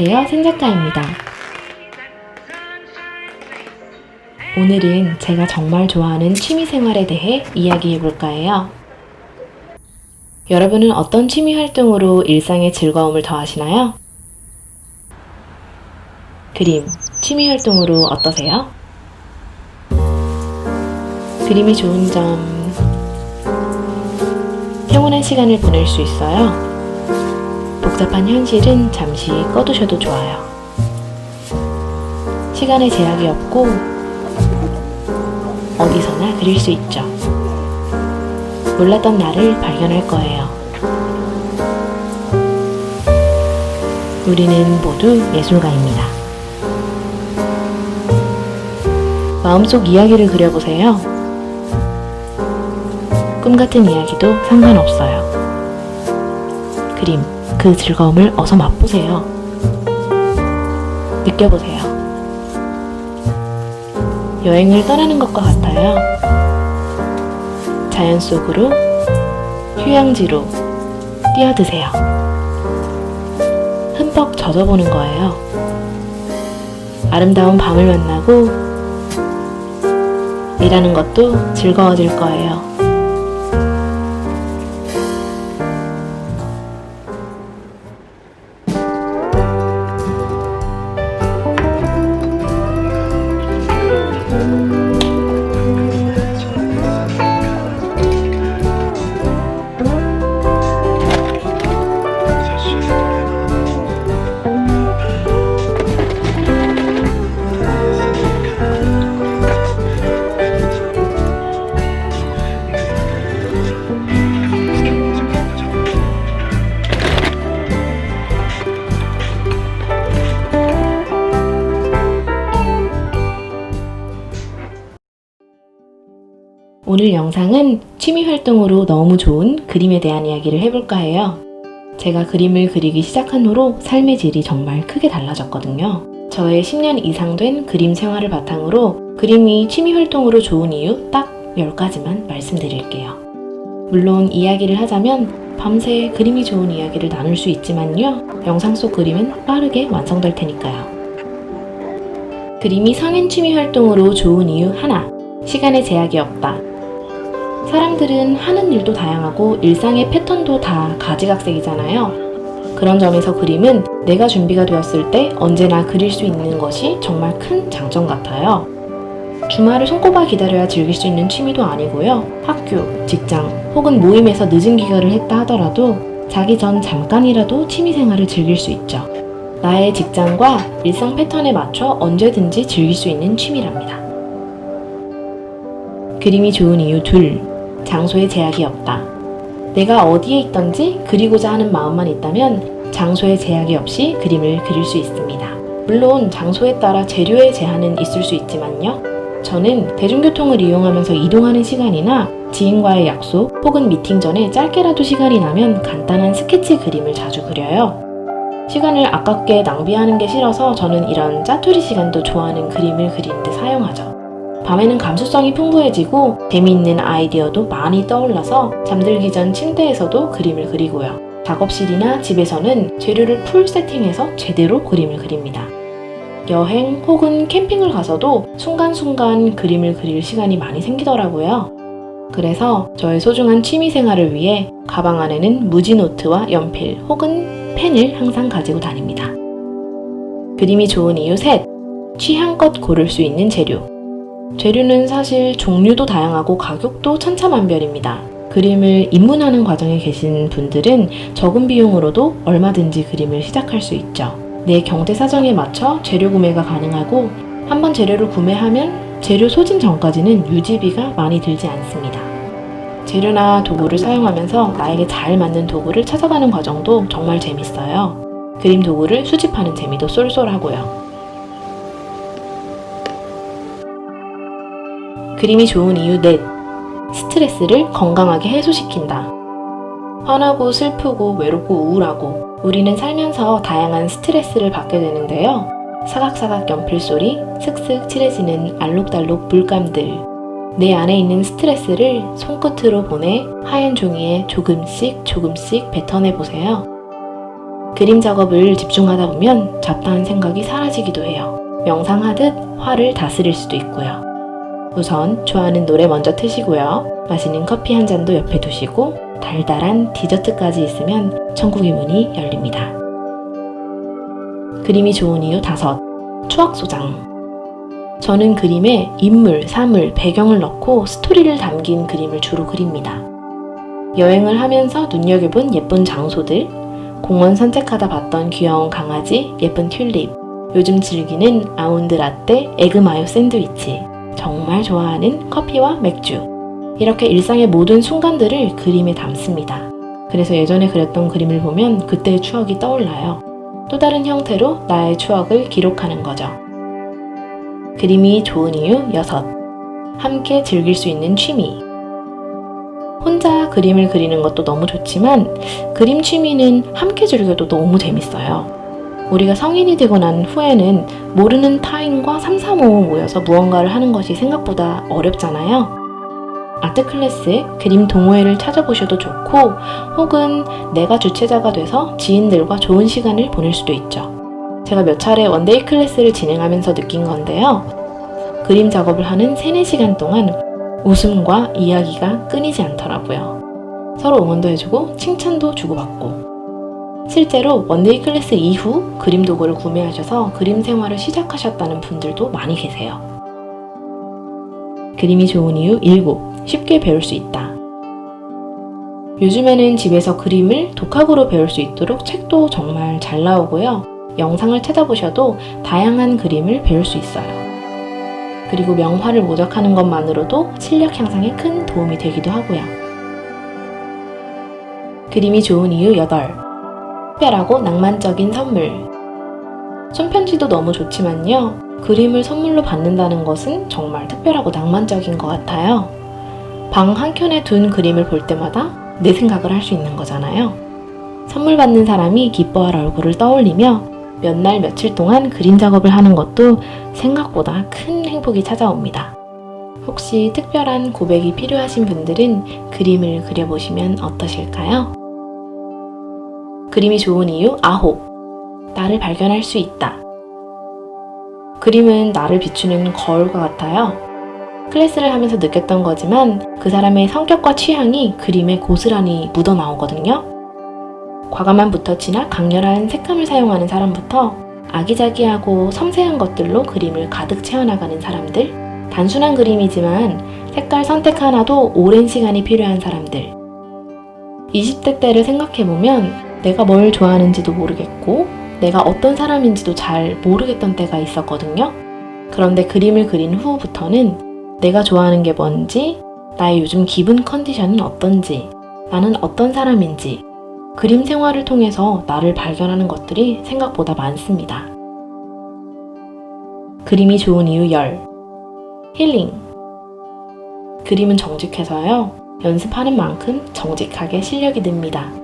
안녕하세요. 생작가입니다. 오늘은 제가 정말 좋아하는 취미 생활에 대해 이야기해 볼까 해요. 여러분은 어떤 취미 활동으로 일상의 즐거움을 더하시나요? 그림, 취미 활동으로 어떠세요? 그림이 좋은 점, 평온한 시간을 보낼 수 있어요. 복잡한 현실은 잠시 꺼두셔도 좋아요. 시간에 제약이 없고 어디서나 그릴 수 있죠. 몰랐던 나를 발견할 거예요. 우리는 모두 예술가입니다. 마음속 이야기를 그려보세요. 꿈 같은 이야기도 상관없어요. 그림, 그 즐거움을 어서 맛보세요. 느껴보세요. 여행을 떠나는 것과 같아요. 자연 속으로, 휴양지로 뛰어드세요. 흠뻑 젖어보는 거예요. 아름다운 밤을 만나고 일하는 것도 즐거워질 거예요. 오늘 영상은 취미 활동으로 너무 좋은 그림에 대한 이야기를 해볼까 해요. 제가 그림을 그리기 시작한 후로 삶의 질이 정말 크게 달라졌거든요. 저의 10년 이상 된 그림 생활을 바탕으로 그림이 취미 활동으로 좋은 이유 딱 10가지만 말씀드릴게요. 물론 이야기를 하자면 밤새 그림이 좋은 이야기를 나눌 수 있지만요. 영상 속 그림은 빠르게 완성될 테니까요. 그림이 성인 취미 활동으로 좋은 이유 하나. 시간에 제약이 없다. 사람들은 하는 일도 다양하고 일상의 패턴도 다 가지각색이잖아요. 그런 점에서 그림은 내가 준비가 되었을 때 언제나 그릴 수 있는 것이 정말 큰 장점 같아요. 주말을 손꼽아 기다려야 즐길 수 있는 취미도 아니고요. 학교, 직장 혹은 모임에서 늦은 귀가를 했다 하더라도 자기 전 잠깐이라도 취미 생활을 즐길 수 있죠. 나의 직장과 일상 패턴에 맞춰 언제든지 즐길 수 있는 취미랍니다. 그림이 좋은 이유 둘. 장소에 제약이 없다. 내가 어디에 있던지 그리고자 하는 마음만 있다면 장소에 제약이 없이 그림을 그릴 수 있습니다. 물론 장소에 따라 재료의 제한은 있을 수 있지만요. 저는 대중교통을 이용하면서 이동하는 시간이나 지인과의 약속 혹은 미팅 전에 짧게라도 시간이 나면 간단한 스케치 그림을 자주 그려요. 시간을 아깝게 낭비하는 게 싫어서 저는 이런 짜투리 시간도 좋아하는 그림을 그리는데 사용하죠. 밤에는 감수성이 풍부해지고 재미있는 아이디어도 많이 떠올라서 잠들기 전 침대에서도 그림을 그리고요. 작업실이나 집에서는 재료를 풀 세팅해서 제대로 그림을 그립니다. 여행 혹은 캠핑을 가서도 순간순간 그림을 그릴 시간이 많이 생기더라고요. 그래서 저의 소중한 취미 생활을 위해 가방 안에는 무지 노트와 연필 혹은 펜을 항상 가지고 다닙니다. 그림이 좋은 이유 셋. 취향껏 고를 수 있는 재료. 재료는 사실 종류도 다양하고 가격도 천차만별입니다. 그림을 입문하는 과정에 계신 분들은 적은 비용으로도 얼마든지 그림을 시작할 수 있죠. 내 경제 사정에 맞춰 재료 구매가 가능하고 한번 재료를 구매하면 재료 소진 전까지는 유지비가 많이 들지 않습니다. 재료나 도구를 사용하면서 나에게 잘 맞는 도구를 찾아가는 과정도 정말 재밌어요. 그림 도구를 수집하는 재미도 쏠쏠하고요. 그림이 좋은 이유 넷. 스트레스를 건강하게 해소시킨다. 화나고 슬프고 외롭고 우울하고 우리는 살면서 다양한 스트레스를 받게 되는데요. 사각사각 연필 소리, 슥슥 칠해지는 알록달록 물감들. 내 안에 있는 스트레스를 손끝으로 보내 하얀 종이에 조금씩 조금씩 뱉어내 보세요. 그림 작업을 집중하다 보면 잡다한 생각이 사라지기도 해요. 명상하듯 화를 다스릴 수도 있고요. 우선 좋아하는 노래 먼저 트시고요. 마시는 커피 한 잔도 옆에 두시고 달달한 디저트까지 있으면 천국의 문이 열립니다. 그림이 좋은 이유 다섯. 추억 소장. 저는 그림에 인물, 사물, 배경을 넣고 스토리를 담긴 그림을 주로 그립니다. 여행을 하면서 눈여겨본 예쁜 장소들, 공원 산책하다 봤던 귀여운 강아지, 예쁜 튤립, 요즘 즐기는 아몬드 라떼, 에그 마요 샌드위치, 정말 좋아하는 커피와 맥주. 이렇게 일상의 모든 순간들을 그림에 담습니다. 그래서 예전에 그렸던 그림을 보면 그때의 추억이 떠올라요. 또 다른 형태로 나의 추억을 기록하는 거죠. 그림이 좋은 이유 6. 함께 즐길 수 있는 취미. 혼자 그림을 그리는 것도 너무 좋지만 그림 취미는 함께 즐겨도 너무 재밌어요. 우리가 성인이 되고 난 후에는 모르는 타인과 삼삼오오 모여서 무언가를 하는 것이 생각보다 어렵잖아요. 아트 클래스, 그림 동호회를 찾아보셔도 좋고, 혹은 내가 주최자가 돼서 지인들과 좋은 시간을 보낼 수도 있죠. 제가 몇 차례 원데이 클래스를 진행하면서 느낀 건데요. 그림 작업을 하는 3, 4시간 동안 웃음과 이야기가 끊이지 않더라고요. 서로 응원도 해주고 칭찬도 주고받고. 실제로 원데이 클래스 이후 그림 도구를 구매하셔서 그림 생활을 시작하셨다는 분들도 많이 계세요. 그림이 좋은 이유 7. 쉽게 배울 수 있다. 요즘에는 집에서 그림을 독학으로 배울 수 있도록 책도 정말 잘 나오고요. 영상을 찾아보셔도 다양한 그림을 배울 수 있어요. 그리고 명화를 모작하는 것만으로도 실력 향상에 큰 도움이 되기도 하고요. 그림이 좋은 이유 8. 특별하고 낭만적인 선물. 손편지도 너무 좋지만요. 그림을 선물로 받는다는 것은 정말 특별하고 낭만적인 것 같아요. 방 한켠에 둔 그림을 볼 때마다 내 생각을 할 수 있는 거잖아요. 선물 받는 사람이 기뻐할 얼굴을 떠올리며 몇 날 며칠 동안 그림 작업을 하는 것도 생각보다 큰 행복이 찾아옵니다. 혹시 특별한 고백이 필요하신 분들은 그림을 그려보시면 어떠실까요? 그림이 좋은 이유 아홉. 나를 발견할 수 있다. 그림은 나를 비추는 거울과 같아요. 클래스를 하면서 느꼈던 거지만 그 사람의 성격과 취향이 그림에 고스란히 묻어 나오거든요. 과감한 붓터치나 강렬한 색감을 사용하는 사람부터 아기자기하고 섬세한 것들로 그림을 가득 채워나가는 사람들, 단순한 그림이지만 색깔 선택 하나도 오랜 시간이 필요한 사람들. 20대 때를 생각해보면 내가 뭘 좋아하는지도 모르겠고, 내가 어떤 사람인지도 잘 모르겠던 때가 있었거든요. 그런데 그림을 그린 후부터는 내가 좋아하는 게 뭔지, 나의 요즘 기분 컨디션은 어떤지, 나는 어떤 사람인지, 그림 생활을 통해서 나를 발견하는 것들이 생각보다 많습니다. 그림이 좋은 이유 열. 힐링. 그림은 정직해서요. 연습하는 만큼 정직하게 실력이 늡니다.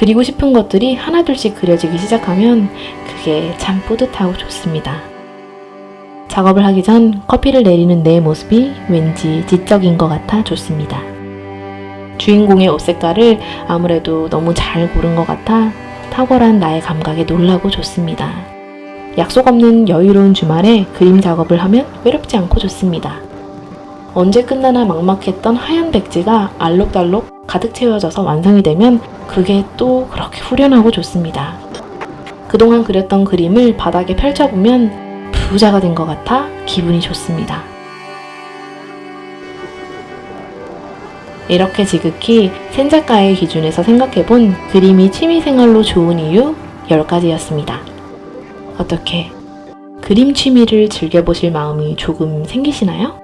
그리고 싶은 것들이 하나둘씩 그려지기 시작하면 그게 참 뿌듯하고 좋습니다. 작업을 하기 전 커피를 내리는 내 모습이 왠지 지적인 것 같아 좋습니다. 주인공의 옷 색깔을 아무래도 너무 잘 고른 것 같아 탁월한 나의 감각에 놀라고 좋습니다. 약속 없는 여유로운 주말에 그림 작업을 하면 외롭지 않고 좋습니다. 언제 끝나나 막막했던 하얀 백지가 알록달록 가득 채워져서 완성이 되면 그게 또 그렇게 후련하고 좋습니다. 그동안 그렸던 그림을 바닥에 펼쳐보면 부자가 된 것 같아 기분이 좋습니다. 이렇게 지극히 센 작가의 기준에서 생각해본 그림이 취미생활로 좋은 이유 10가지였습니다. 어떻게 그림 취미를 즐겨보실 마음이 조금 생기시나요?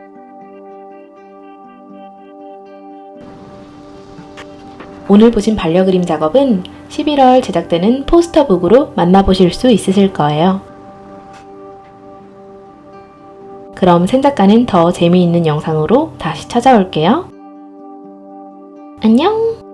오늘 보신 반려그림 작업은 11월 제작되는 포스터북으로 만나보실 수 있으실 거예요. 그럼 센 작가는 더 재미있는 영상으로 다시 찾아올게요. 안녕!